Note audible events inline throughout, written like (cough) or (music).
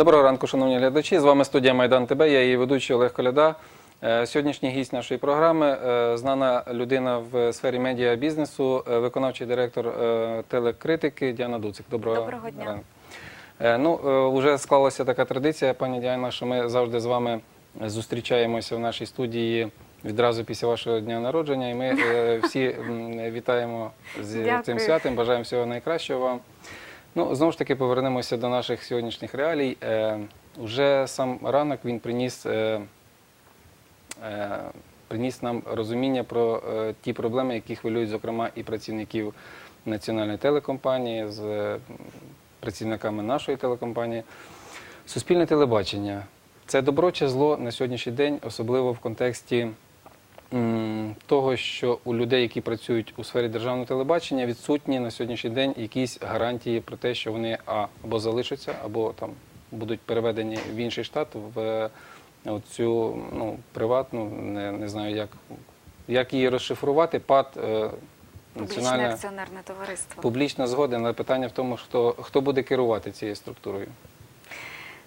Доброго ранку, шановні глядачі. З вами студія Майдан ТБ. Я її ведучий Олег Коляда. Е, Сьогоднішній гість нашої програми е, знана людина в сфері медіа бізнесу, е, виконавчий директор телекритики Діана Дуцик. Доброго, Доброго дня. ранку. Ну, вже склалася така традиція, пані Діана, що ми завжди з вами зустрічаємося в нашій студії відразу після вашого дня народження. І ми всі вітаємо з Дякую. цим святом, бажаємо всього найкращого вам. Ну, знову ж таки, повернемося до наших сьогоднішніх реалій. Е, уже сам ранок він приніс, е, е, приніс нам розуміння про е, ті проблеми, які хвилюють, зокрема, і працівників національної телекомпанії з е, працівниками нашої телекомпанії. Суспільне телебачення це добро чи зло на сьогоднішній день, особливо в контексті того, що у людей, які працюють у сфері державного телебачення, відсутні на сьогоднішній день якісь гарантії про те, що вони або залишаться, або там будуть переведені в інший штат, в е, цю ну, приватну, не, не знаю, як, як її розшифрувати, ПАД. е, Національне акціонерне товариство. публічна згода, але питання в тому, хто, хто буде керувати цією структурою.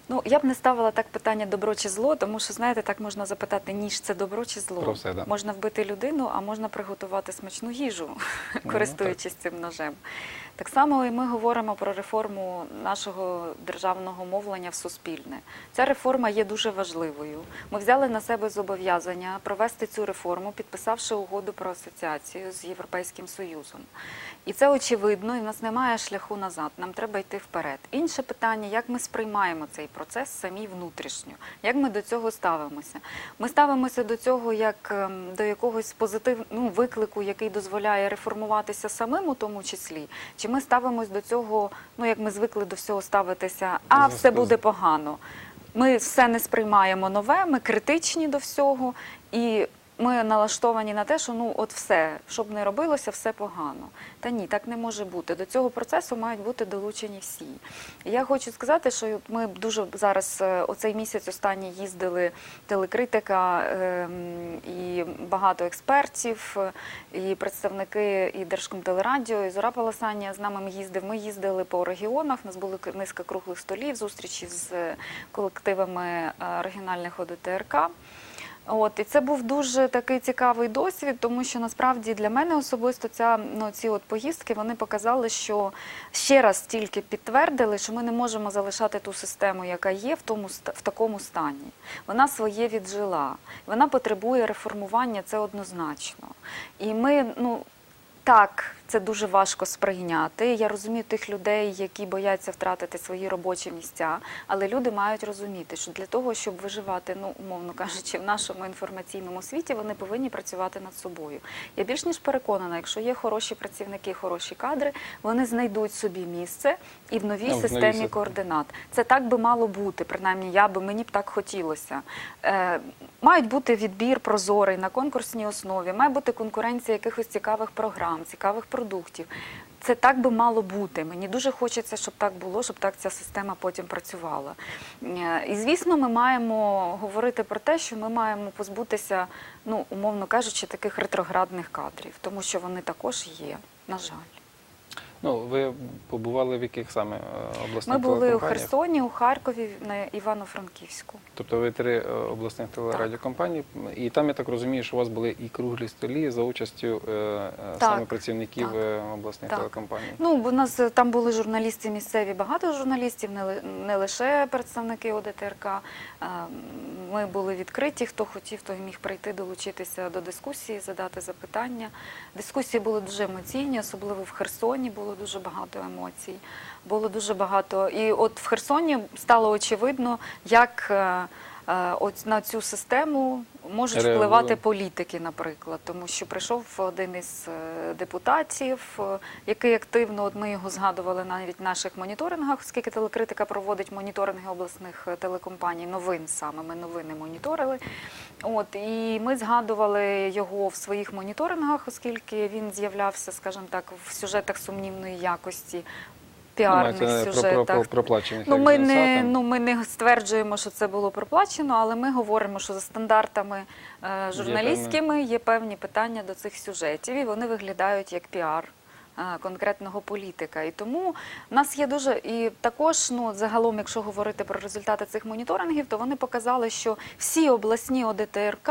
Ну я б не ставила так питання добро чи зло, тому що знаєте, так можна запитати ніж це добро чи зло. Про все, да. Можна вбити людину, а можна приготувати смачну їжу, Ну, (laughs) користуючись цим ножем. Так само і ми говоримо про реформу нашого державного мовлення в суспільне. Ця реформа є дуже важливою. Ми взяли на себе зобов'язання провести цю реформу, підписавши угоду про асоціацію з Європейським Союзом. І це очевидно, і в нас немає шляху назад. Нам треба йти вперед. Інше питання, як ми сприймаємо цей процес самі внутрішньо, як ми до цього ставимося. Ми ставимося до цього як ем, до якогось позитив, ну, виклику, який дозволяє реформуватися самим, у тому числі. Чи ми ставимось до цього, ну як ми звикли до всього ставитися, а все буде погано. Ми все не сприймаємо нове, ми критичні до всього, і ми налаштовані на те, що ну от все, що б не робилося, все погано. Та ні, так не може бути. До цього процесу мають бути долучені всі. Я хочу сказати, що ми дуже зараз е, оцей місяць останній їздили телекритика ем, і багато експертів, і представники і Держкомтелерадіо, і Зора Паласанія з нами їздив. Ми їздили по регіонах. У нас були низка круглих столів, зустрічі з е, колективами е, регіональних ОДТРК. От і це був дуже такий цікавий досвід, тому що насправді для мене особисто ця ну ці от поїздки вони показали, що ще раз тільки підтвердили, що ми не можемо залишати ту систему, яка є в тому в такому стані. Вона своє віджила, вона потребує реформування, це однозначно. І ми ну. Так, це дуже важко сприйняти. Я розумію тих людей, які бояться втратити свої робочі місця, але люди мають розуміти, що для того, щоб виживати, ну умовно кажучи, в нашому інформаційному світі, вони повинні працювати над собою. Я більш ніж переконана, якщо є хороші працівники, хороші кадри, вони знайдуть собі місце і в новій Ну, в новій системі системі. координат. Це так би мало бути, принаймні я би мені б так хотілося. Е, мають бути відбір прозорий на конкурсній основі, має бути конкуренція якихось цікавих програм, цікавих продуктів. Це так би мало бути. Мені дуже хочеться, щоб так було, щоб так ця система потім працювала. Е, І звісно, ми маємо говорити про те, що ми маємо позбутися, ну умовно кажучи, таких ретроградних кадрів, тому що вони також є, на жаль. Ну, ви побували в яких саме е, обласних Ми були у? Херсоні, у Харкові, на Івано-Франківську. Тобто ви три е, обласних телерадіокомпанії, і там я так розумію, що у вас були і круглі столі за участю е, е, саме працівників так. обласних Так. телекомпаній. Ну, у нас там були журналісти місцеві, багато журналістів, не, ли- лише представники ОДТРК. Ми були відкриті, хто хотів, той міг прийти, долучитися до дискусії, задати запитання. Дискусії були дуже емоційні, особливо в Херсоні було дуже багато емоцій. Було дуже багато. І от в Херсоні стало очевидно, як е, е, на цю систему можуть Реагує. впливати політики, наприклад, тому що прийшов один із е, депутатів, е, який активно, от ми його згадували навіть в наших моніторингах, оскільки телекритика проводить моніторинги обласних е, телекомпаній, новин саме ми новини моніторили. От і ми згадували його в своїх моніторингах, оскільки він з'являвся, скажімо так, в сюжетах сумнівної якості. Піарних Ну, про- сюжетах. про- про- проплачених, Ну, ми не, ну, ми не стверджуємо, що це було проплачено, але ми говоримо, що за стандартами е, журналістськими є певні питання до цих сюжетів, і вони виглядають як піар е, конкретного політика. І тому в нас є дуже і також, ну загалом, якщо говорити про результати цих моніторингів, то вони показали, що всі обласні ОДТРК.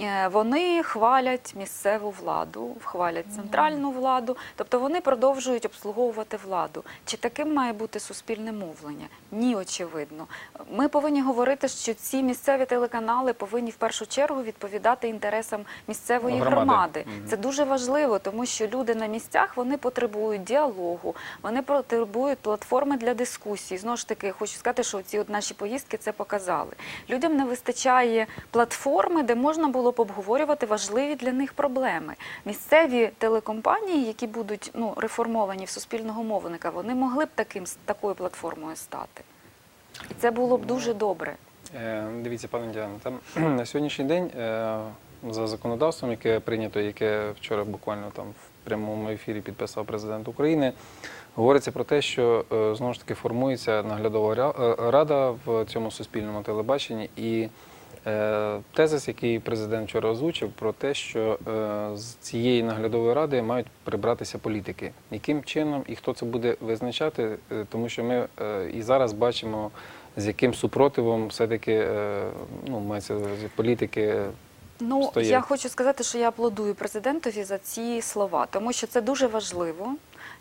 Е, Вони хвалять місцеву владу, хвалять центральну владу, тобто вони продовжують обслуговувати владу. Чи таким має бути суспільне мовлення? Ні, очевидно. Ми повинні говорити, що ці місцеві телеканали повинні в першу чергу відповідати інтересам місцевої Громади. громади. Це дуже важливо, тому що люди на місцях вони потребують діалогу, вони потребують платформи для дискусії. Знову ж таки, хочу сказати, що ці от наші поїздки це показали. Людям не вистачає платформи, де можна було б обговорювати важливі для них проблеми. Місцеві телекомпанії, які будуть ну реформовані в суспільного мовника, вони могли б таким такою платформою стати. І це було б дуже добре. Е, Дивіться, пане Діано, там (clears throat) на сьогоднішній день е, за законодавством, яке прийнято, яке вчора буквально там в прямому ефірі підписав президент України, говориться про те, що е, знову ж таки формується наглядова е, рада в цьому суспільному телебаченні і. Е, Тезис, який президент вчора озвучив, про те, що е, з цієї наглядової ради мають прибратися політики. Яким чином і хто це буде визначати, Е, тому що ми і зараз бачимо, з яким супротивом все-таки ну, мається політики. Ну стоять. я хочу сказати, що я аплодую президентові за ці слова, тому що це дуже важливо.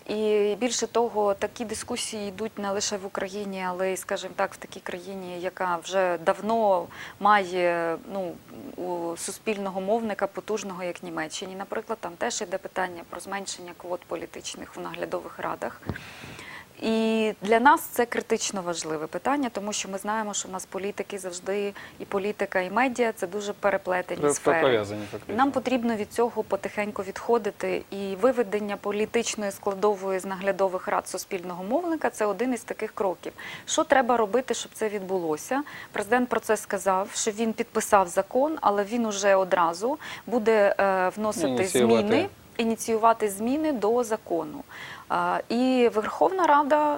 І більше того, такі дискусії йдуть не лише в Україні, але й, скажімо так, в такій країні, яка вже давно має ну суспільного мовника потужного, як Німеччині. Наприклад, там теж йде питання про зменшення квот політичних в наглядових радах. І для нас це критично важливе питання, тому що ми знаємо, що в нас політики завжди і політика, і медіа це дуже переплетені Пр- сфери. пов'язані. Нам потрібно від цього потихеньку відходити, і виведення політичної складової з наглядових рад суспільного мовника це один із таких кроків. Що треба робити, щоб це відбулося? Президент про це сказав, що він підписав закон, але він уже одразу буде е, вносити Ініціювати. зміни ініціювати зміни до закону. І Верховна Рада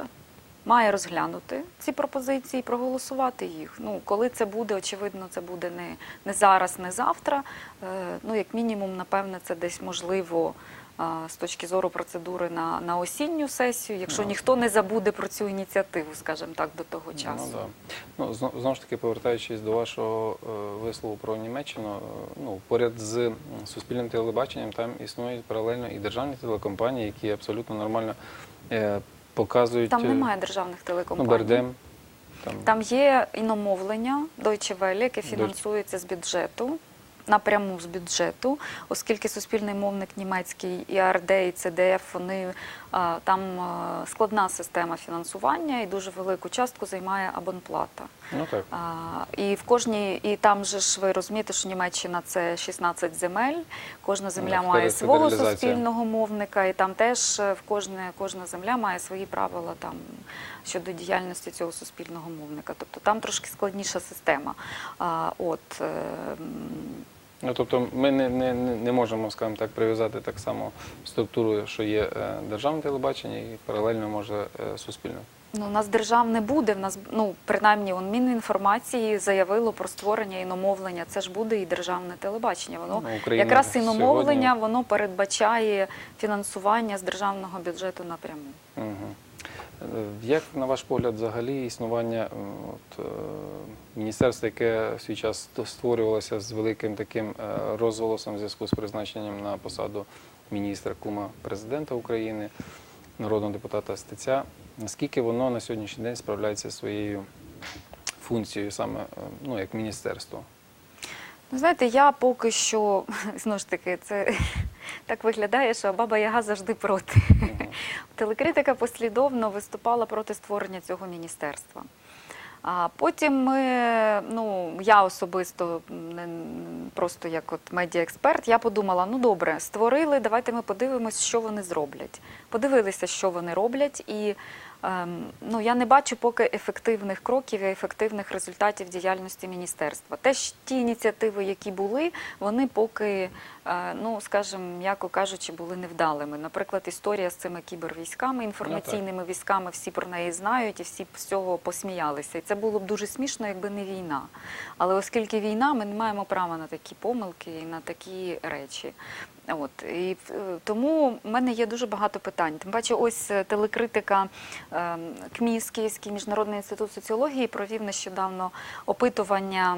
має розглянути ці пропозиції, проголосувати їх. Ну, коли це буде, очевидно, це буде не, не зараз, не завтра. Е, Ну, як мінімум, напевне, це десь можливо. а, З точки зору процедури на, на осінню сесію, якщо Ну. ніхто не забуде про цю ініціативу, скажімо так, до того часу. Ну, да. ну, зно- знову ж таки, повертаючись до вашого е, вислову про Німеччину, е, ну, поряд з суспільним телебаченням там існують паралельно і державні телекомпанії, які абсолютно нормально е, показують. Там е, немає державних ну. Бердем. Там, Там є іномовлення Deutsche Welle, яке фінансується з бюджету. Напряму з бюджету, оскільки суспільний мовник німецький і АРД, і ЦДФ, вони там складна система фінансування і дуже велику частку займає абонплата. Ну так. А, і в кожній, і там же ж ви розумієте, що Німеччина це 16 земель. Кожна земля Ну, має свого суспільного мовника, і там теж е, в кожне, кожна земля має свої правила там щодо діяльності цього суспільного мовника. Тобто там трошки складніша система. А, от, е, Ну, тобто ми не, не, не можемо, скажімо так, прив'язати так само структуру, що є е, державне телебачення, і паралельно може суспільне. Ну, у нас держав не буде. В нас ну принаймні он Мінінформації заявило про створення іномовлення. Це ж буде і державне телебачення. Воно Ну, якраз іномовлення сьогодні- воно передбачає фінансування з державного бюджету напряму. Угу. Як, на ваш погляд, взагалі існування от, е, міністерства, яке в свій час створювалося з великим таким е, розголосом в зв'язку з призначенням на посаду міністра кума президента України, народного депутата Стеця, наскільки воно на сьогоднішній день справляється своєю функцією саме е, ну, як міністерство? Ну, знаєте, я поки що (laughs) знову ж таки, це (laughs) так виглядає, що баба Яга завжди проти. (laughs) Телекритика послідовно виступала проти створення цього міністерства. А потім ми, ну я особисто не просто як от медіаексперт, я подумала: ну добре, створили, давайте ми подивимось, що вони зроблять. Подивилися, що вони роблять, і ну я не бачу поки ефективних кроків і ефективних результатів діяльності міністерства. Теж ті ініціативи, які були, вони поки, е, ну скажімо, м'яко кажучи, були невдалими. Наприклад, історія з цими кібервійськами, інформаційними військами, всі про неї знають і всі з цього посміялися. І це було б дуже смішно, якби не війна. Але оскільки війна, ми не маємо права на такі помилки і на такі речі. От і е, тому в мене є дуже багато питань. Тим паче, ось е, телекритика е, КМІС, Київський міжнародний інститут соціології провів нещодавно опитування.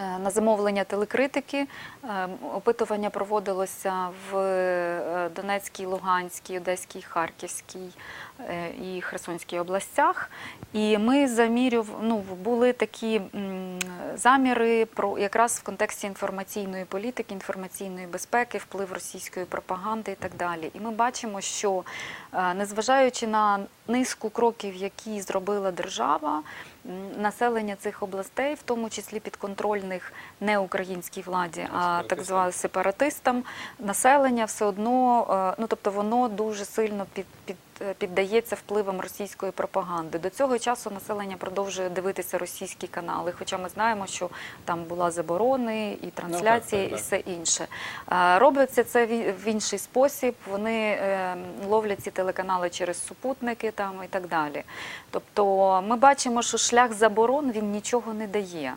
Е, На замовлення телекритики Е, опитування проводилося в е, Донецькій, Луганській, Одеській, Харківській і Херсонській областях. І ми замірюв, ну, були такі заміри про якраз в контексті інформаційної політики, інформаційної безпеки, вплив російської пропаганди і так далі. І ми бачимо, що незважаючи на низку кроків, які зробила держава, населення цих областей, в тому числі підконтрольних не українській владі, а так званим сепаратистам, населення все одно, е, ну тобто воно дуже сильно під, під, піддається впливам російської пропаганди. До цього часу населення продовжує дивитися російські канали, хоча ми знаємо, що там була заборони і трансляції, так, і так. все інше. Е, Робиться це в інший спосіб. Вони е, ловлять ці телеканали через супутники там і так далі. Тобто ми бачимо, що шлях заборон він нічого не дає.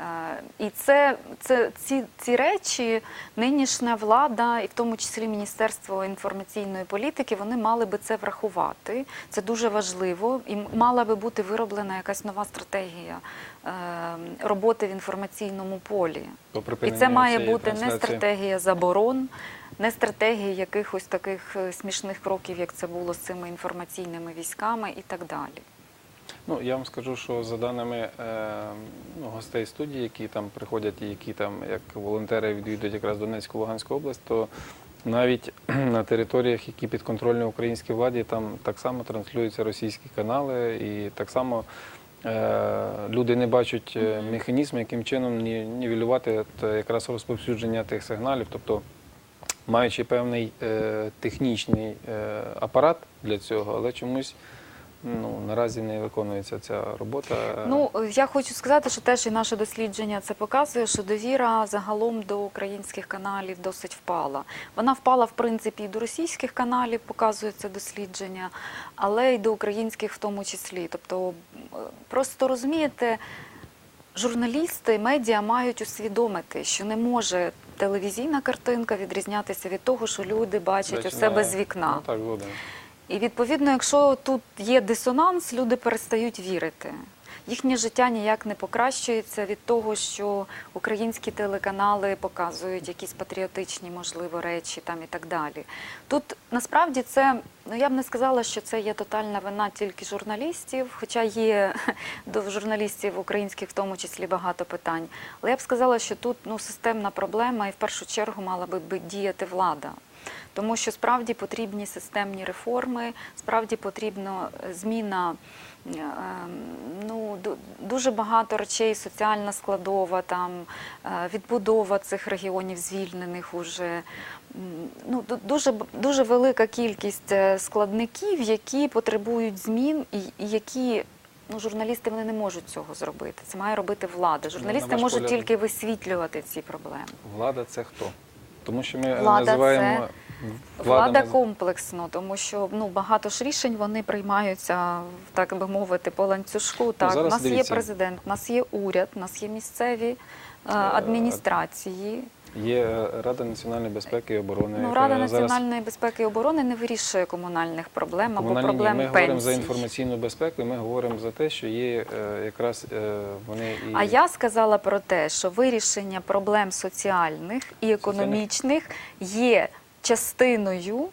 Е, І це, це ці, ці речі нинішня влада, і в тому числі Міністерство інформаційної політики, вони мали би це врахувати. Це дуже важливо, і мала би бути вироблена якась нова стратегія е, роботи в інформаційному полі. І це має бути не стратегія заборон, не стратегія якихось таких е, смішних кроків, як це було з цими інформаційними військами і так далі. Ну, я вам скажу, що за даними е, ну, гостей студії, які там приходять і які там як волонтери відвідують якраз Донецьку Луганську область, то навіть (clears throat) на територіях, які підконтрольні українській владі, там так само транслюються російські канали, і так само е, люди не бачать е, механізм, яким чином ні- нівелювати якраз розповсюдження тих сигналів. Тобто, маючи певний е, технічний е, апарат для цього, але чомусь ну, наразі не виконується ця робота. Ну я хочу сказати, що теж і наше дослідження це показує, що довіра загалом до українських каналів досить впала. Вона впала в принципі і до російських каналів, показує це дослідження, але й до українських в тому числі. Тобто, просто розумієте. Журналісти, медіа мають усвідомити, що не може телевізійна картинка відрізнятися від того, що люди бачать у Починає- себе з вікна. Ну, так, згоден. І відповідно, якщо тут є дисонанс, люди перестають вірити. Їхнє життя ніяк не покращується від того, що українські телеканали показують якісь патріотичні, можливо, речі там і так далі. Тут насправді це, ну я б не сказала, що це є тотальна вина тільки журналістів, хоча є (laughs) до журналістів українських в тому числі багато питань. Але я б сказала, що тут ну, системна проблема, і в першу чергу мала би діяти влада. Тому що справді потрібні системні реформи, справді потрібна е, зміна. е, Ну, дуже багато речей, соціальна складова, там, е, відбудова цих регіонів звільнених уже. Ну, дуже, дуже велика кількість складників, які потребують змін і, і які ну, журналісти вони не можуть цього зробити. Це має робити влада. Журналісти ваш можуть погляд- тільки висвітлювати ці проблеми. Влада це хто? Тому що ми Влада називаємо Влада наз- комплексно, тому що ну багато ж рішень вони приймаються, так би мовити, по ланцюжку. Так, у зараз нас є президент, у нас є уряд, у нас є місцеві е, адміністрації. Є е, Рада національної безпеки і оборони. Ну, Рада зараз національної безпеки і оборони не вирішує комунальних проблем або комунальні ні. проблем Ми пенсій. говоримо за інформаційну безпеку, і ми говоримо за те, що є е, якраз е, вони і А я сказала про те, що вирішення проблем соціальних і економічних є частиною,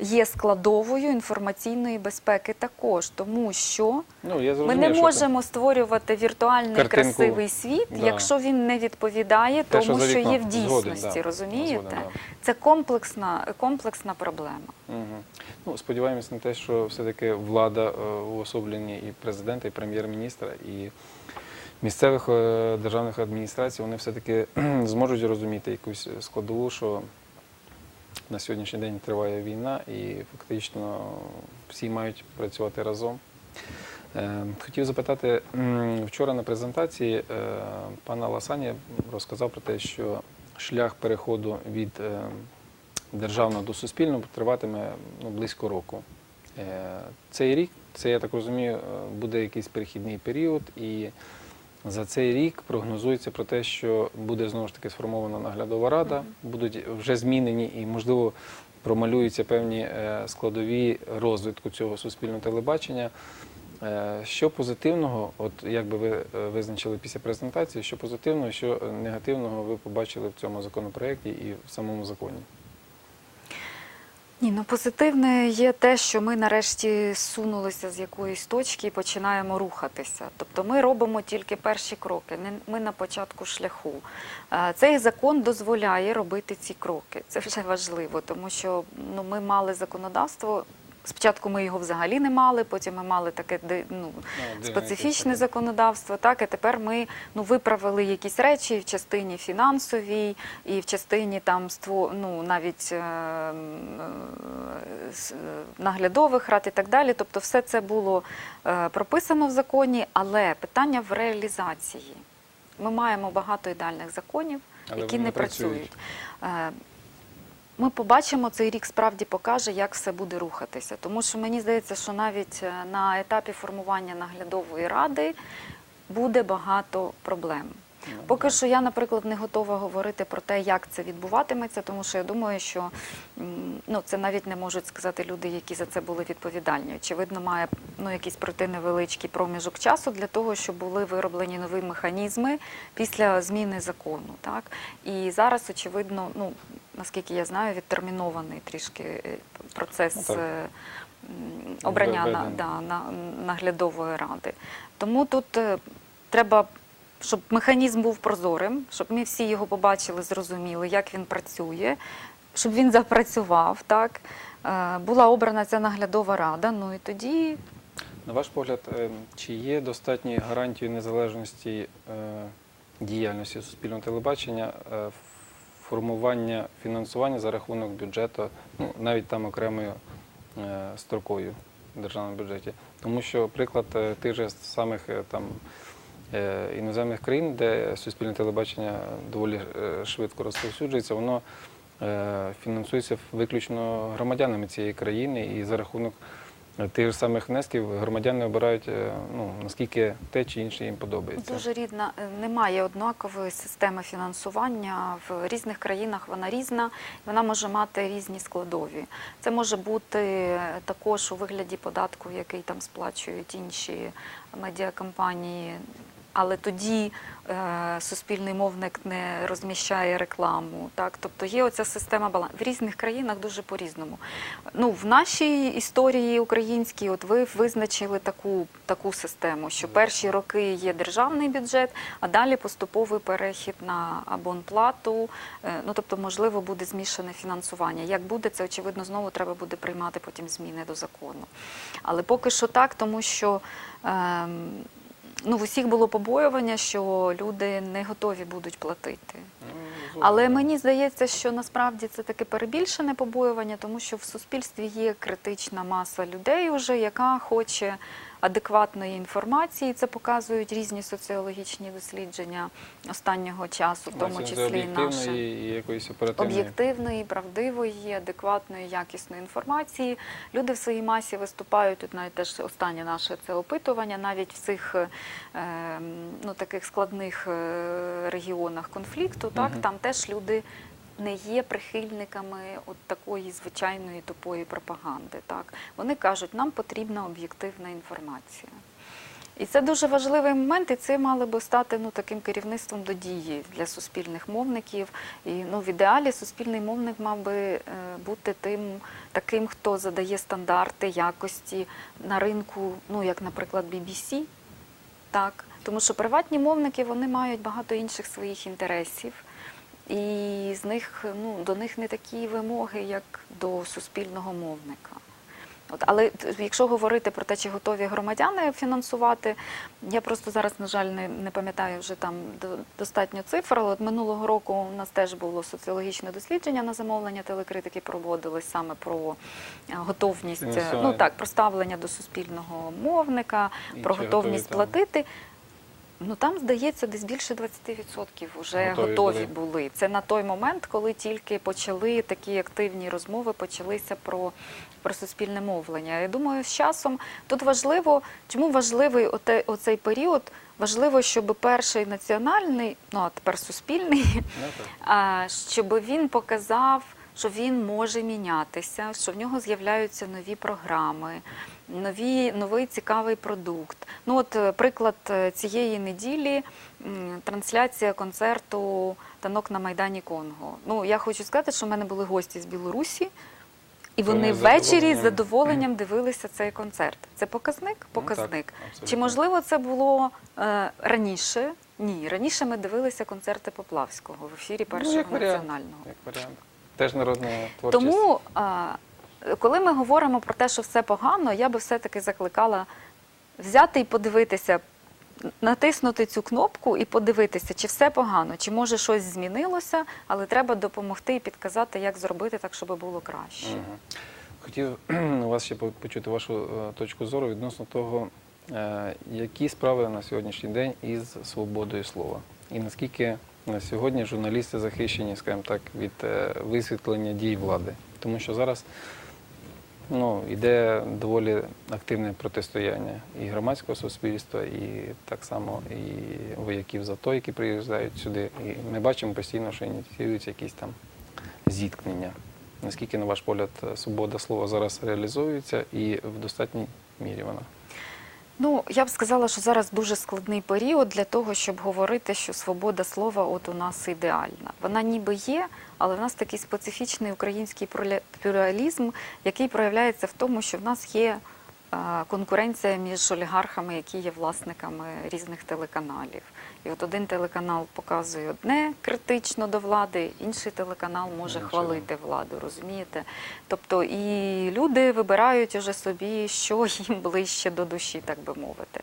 є складовою інформаційної безпеки також, тому що ну, я ми не що можемо створювати віртуальний Картинку. красивий світ, Да. якщо він не відповідає Те, тому, за що є в Згоден, дійсності. да. Розумієте? Згоден, да. Це комплексна, комплексна проблема. Угу. Ну, сподіваємось на те, що все-таки влада е, уособленні і президента, і прем'єр-міністра, і місцевих е, державних адміністрацій, вони все-таки зможуть розуміти якусь складову, що на сьогоднішній день триває війна, і фактично всі мають працювати разом. Е, Хотів запитати, вчора на презентації е, пана Ласані розказав про те, що шлях переходу від е, державного до суспільного триватиме ну, близько року. Цей рік, це я так розумію, буде якийсь перехідний період, і За цей рік прогнозується про те, що буде знову ж таки сформована наглядова рада, будуть вже змінені і, можливо, промалюються певні е, складові розвитку цього суспільного телебачення. Е, Що позитивного, от як би ви е, визначили після презентації, що позитивного, що негативного ви побачили в цьому законопроекті і в самому законі? Ні, ну позитивне є те, що ми нарешті сунулися з якоїсь точки і починаємо рухатися. Тобто ми робимо тільки перші кроки. Ми на початку шляху. Цей закон дозволяє робити ці кроки. Це вже важливо, тому що ну, ми мали законодавство. Спочатку ми його взагалі не мали, потім ми мали таке ну, специфічне законодавство. Так, і тепер ми ну, виправили якісь речі в частині фінансовій і в частині там ну, навіть е, е, е, наглядових рад і так далі. Тобто, все це було прописано в законі, але питання в реалізації. Ми маємо багато ідеальних законів, Але які не не працюють. працюють. Ми побачимо, цей рік справді покаже, як все буде рухатися. Тому що мені здається, що навіть е, на етапі формування наглядової ради буде багато проблем. Поки що я, наприклад, не готова говорити про те, як це відбуватиметься, тому що я думаю, що ну, це навіть не можуть сказати люди, які за це були відповідальні. Очевидно, має ну, якийсь пройти невеличкий проміжок часу для того, щоб були вироблені нові механізми після зміни закону. Так? І зараз, очевидно, ну, наскільки я знаю, відтермінований трішки е, процес. Ну, е, Обрання на, да, на, наглядової ради. Тому тут е, треба, щоб механізм був прозорим, щоб ми всі його побачили, зрозуміли, як він працює, щоб він запрацював, так. Е, Була обрана ця наглядова рада. Ну і тоді На ваш погляд, е, чи є достатні гарантії незалежності е, діяльності суспільного телебачення, формування фінансування за рахунок бюджету, ну навіть там окремою строкою в державному бюджеті? Тому що приклад тих же самих там іноземних країн, де суспільне телебачення доволі е, швидко розповсюджується, воно е, фінансується виключно громадянами цієї країни і за рахунок е, тих же самих внесків громадяни обирають е, ну, наскільки те чи інше їм подобається. дуже рідна, е, немає однакової системи фінансування. В різних країнах вона різна, вона може мати різні складові. Це може бути е, також у вигляді податку, який там сплачують інші медіакомпанії. Але тоді е, суспільний мовник не розміщає рекламу. Так? Тобто є оця система балансу. В різних країнах дуже по-різному. Ну, в нашій історії українській, от ви визначили таку, таку систему, що перші роки є державний бюджет, а далі поступовий перехід на абонплату. Е, Ну, тобто, можливо, буде змішане фінансування. Як буде, це очевидно знову треба буде приймати потім зміни до закону. Але поки що так, тому що. Ем, Ну, в усіх було побоювання, що люди не готові будуть платити. Ну, Але мені здається, що насправді це таке перебільшене побоювання, тому що в суспільстві є критична маса людей, уже, яка хоче адекватної інформації. Це показують різні соціологічні дослідження останнього часу, в тому числі і наше і якоїсь оперативної. об'єктивної, правдивої, адекватної, якісної інформації. Люди в своїй масі виступають. Тут навіть теж останнє наше це опитування, навіть в цих е, ну, таких складних е, регіонах конфлікту, так там теж люди. Не є прихильниками от такої звичайної тупої пропаганди. Так вони кажуть, нам потрібна об'єктивна інформація. І це дуже важливий момент, і це мало би стати ну, таким керівництвом до дії для суспільних мовників. І ну, в ідеалі суспільний мовник мав би е, бути тим таким, хто задає стандарти якості на ринку, ну як, наприклад, BBC. Так, тому що приватні мовники вони мають багато інших своїх інтересів, і з них ну до них не такі вимоги, як до суспільного мовника. От, але якщо говорити про те, чи готові громадяни фінансувати, я просто зараз, на жаль, не, не пам'ятаю вже там до- достатньо цифр. Але от минулого року у нас теж було соціологічне дослідження на замовлення телекритики, проводилось саме про е, готовність, е, Фінансування. ну так, про ставлення до суспільного мовника, І про готовність готові платити. Ну там здається, десь більше 20% вже Готові готові, були. були. Це на той момент, коли тільки почали такі активні розмови, почалися про, про суспільне мовлення. Я думаю, з часом тут важливо, чому важливий оте, оцей період важливо, щоб перший національний, ну а тепер суспільний, Ну, а, щоб він показав, що він може мінятися, що в нього з'являються нові програми, нові, новий цікавий продукт. Ну от е, приклад е, цієї неділі трансляція концерту танок на Майдані Конго. Ну я хочу сказати, що в мене були гості з Білорусі. І Вони ввечері з задоволенням. дивилися цей концерт. Це показник? Показник. Ну, абсолютно. Чи можливо це було е, раніше? Ні, раніше ми дивилися концерти Поплавського в ефірі першого Ну, як варіант. національного. Як варіант. Теж народна творчість. Тому, а, коли ми говоримо про те, що все погано, я би все-таки закликала взяти і подивитися, натиснути цю кнопку і подивитися, чи все погано, чи може щось змінилося, але треба допомогти і підказати, як зробити так, щоб було краще. Хотів (clears throat) у вас ще почути вашу е, точку зору відносно того, е, які справи на сьогоднішній день із свободою слова, і наскільки на сьогодні журналісти захищені, скажімо так, від е, висвітлення дій влади, тому що зараз ну, йде доволі активне протистояння і громадського суспільства, і так само і вояків ЗАТО, які приїжджають сюди. І ми бачимо постійно, що ініціюються якісь там зіткнення. Наскільки, на ваш погляд, свобода слова зараз реалізується і в достатній мірі вона? Ну, я б сказала, що зараз дуже складний період для того, щоб говорити, що свобода слова от у нас ідеальна. Вона ніби є, але в нас такий специфічний український плюралізм, який проявляється в тому, що в нас є е, конкуренція між олігархами, які є власниками різних телеканалів. І от один телеканал показує одне критично до влади, інший телеканал може Нічого. хвалити владу, розумієте? Тобто і люди вибирають уже собі, що їм ближче до душі, так би мовити.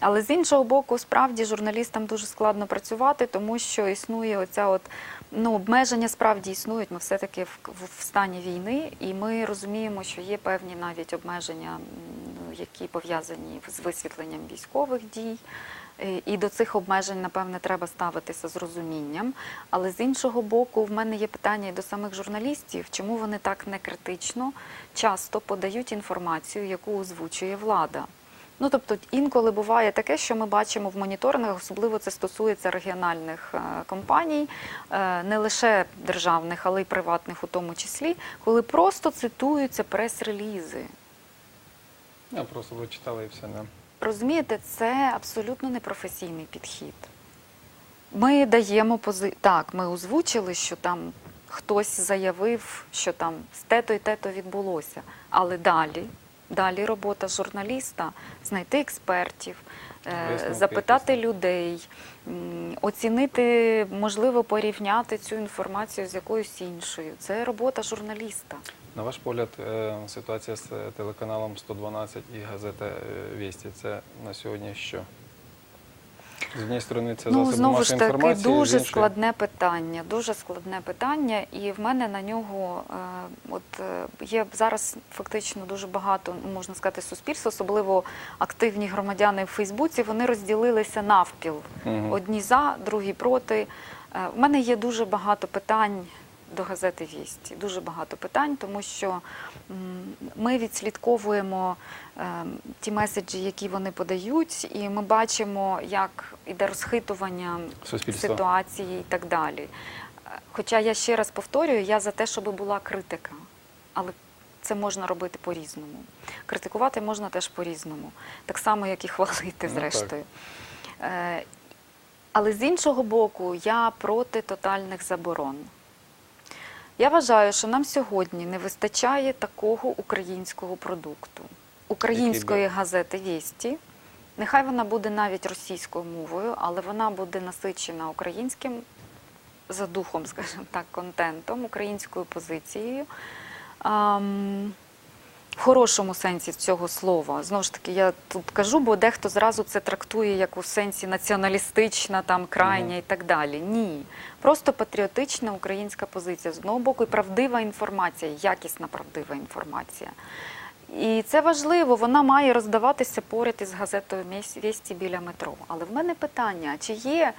Але з іншого боку, справді журналістам дуже складно працювати, тому що існує оця от ну обмеження справді існують. Ми все таки в, в, стані війни, і ми розуміємо, що є певні навіть обмеження, які пов'язані з висвітленням військових дій. Е, І до цих обмежень, напевне, треба ставитися з розумінням. Але з іншого боку, в мене є питання і до самих журналістів, чому вони так некритично часто подають інформацію, яку озвучує влада. Ну тобто інколи буває таке, що ми бачимо в моніторингах, особливо це стосується регіональних е, компаній, е, не лише державних, але й приватних у тому числі, коли просто цитуються прес-релізи. Я просто прочитали і все. Да. Розумієте, це абсолютно непрофесійний підхід. Ми даємо пози... Так, ми озвучили, що там хтось заявив, що там з те-то і те-то відбулося. Але далі, далі робота журналіста знайти експертів, е, Висновки запитати якісь. людей, оцінити, можливо, порівняти цю інформацію з якоюсь іншою. Це робота журналіста. На ваш погляд, е, ситуація з е, телеканалом 112 і газета е, Вісті це на сьогодні що? З однієї сторони, це ну, знову ж таки, дуже іншої- складне питання. Дуже складне питання, і в мене на нього е, от є зараз фактично дуже багато, ну, можна сказати, суспільства, особливо активні громадяни в Фейсбуці. Вони розділилися навпіл. Одні за, другі проти. У мене є дуже багато питань до газети Вісті. Дуже багато питань, тому що ми відслідковуємо е, ті меседжі, які вони подають, і ми бачимо, як іде розхитування Суспільства. ситуації і так далі. Е, Хоча я ще раз повторюю, я за те, щоб була критика, але це можна робити по-різному. Критикувати можна теж по-різному, так само, як і хвалити, зрештою. Е, Але з іншого боку, я проти тотальних заборон. Я вважаю, що нам сьогодні не вистачає такого українського продукту, української газети Вісті. Нехай вона буде навіть російською мовою, але вона буде насичена українським за духом, скажімо так, контентом, українською позицією. В хорошому сенсі цього слова. Знову ж таки, я тут кажу, бо дехто зразу це трактує як у сенсі націоналістична, там крайня і так далі. Ні. Просто патріотична українська позиція. З одного боку, і правдива інформація, якісна правдива інформація. І це важливо, вона має роздаватися поряд із газетою «Міс- «Вісті» біля метро. Але в мене питання: чи є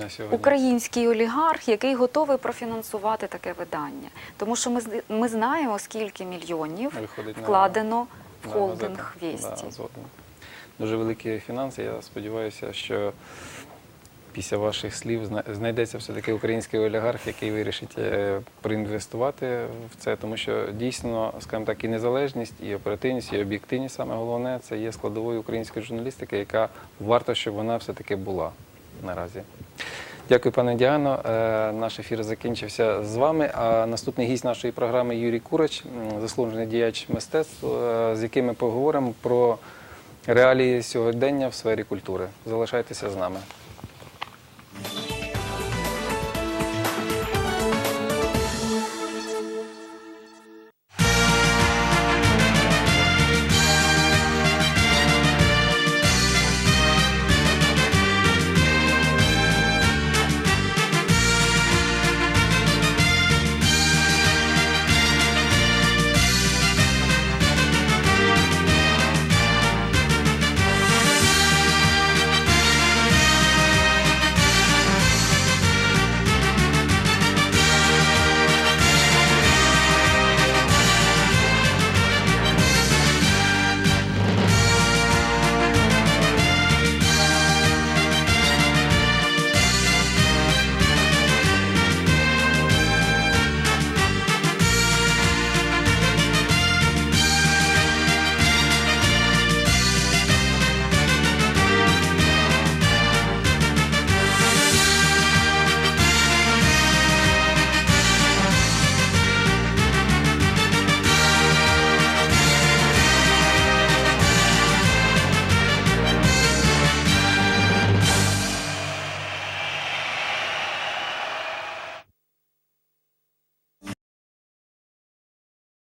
на сьогодні. український олігарх, який готовий профінансувати таке видання? Тому що ми, ми знаємо, скільки мільйонів Виходить на- вкладено в холдинг. Да, згоден. дуже великі фінанси. Я сподіваюся, що після ваших слів знайдеться все-таки український олігарх, який вирішить е, проінвестувати в це, тому що дійсно, скажімо так, і незалежність, і оперативність, і об'єктивність саме головне це є складовою української журналістики, яка варто, щоб вона все-таки була наразі. Дякую, пане Діано. Е, Наш ефір закінчився з вами. А наступний гість нашої програми Юрій Курач, заслужений діяч мистецтв, е, з яким ми поговоримо про реалії сьогодення в сфері культури. Залишайтеся з нами.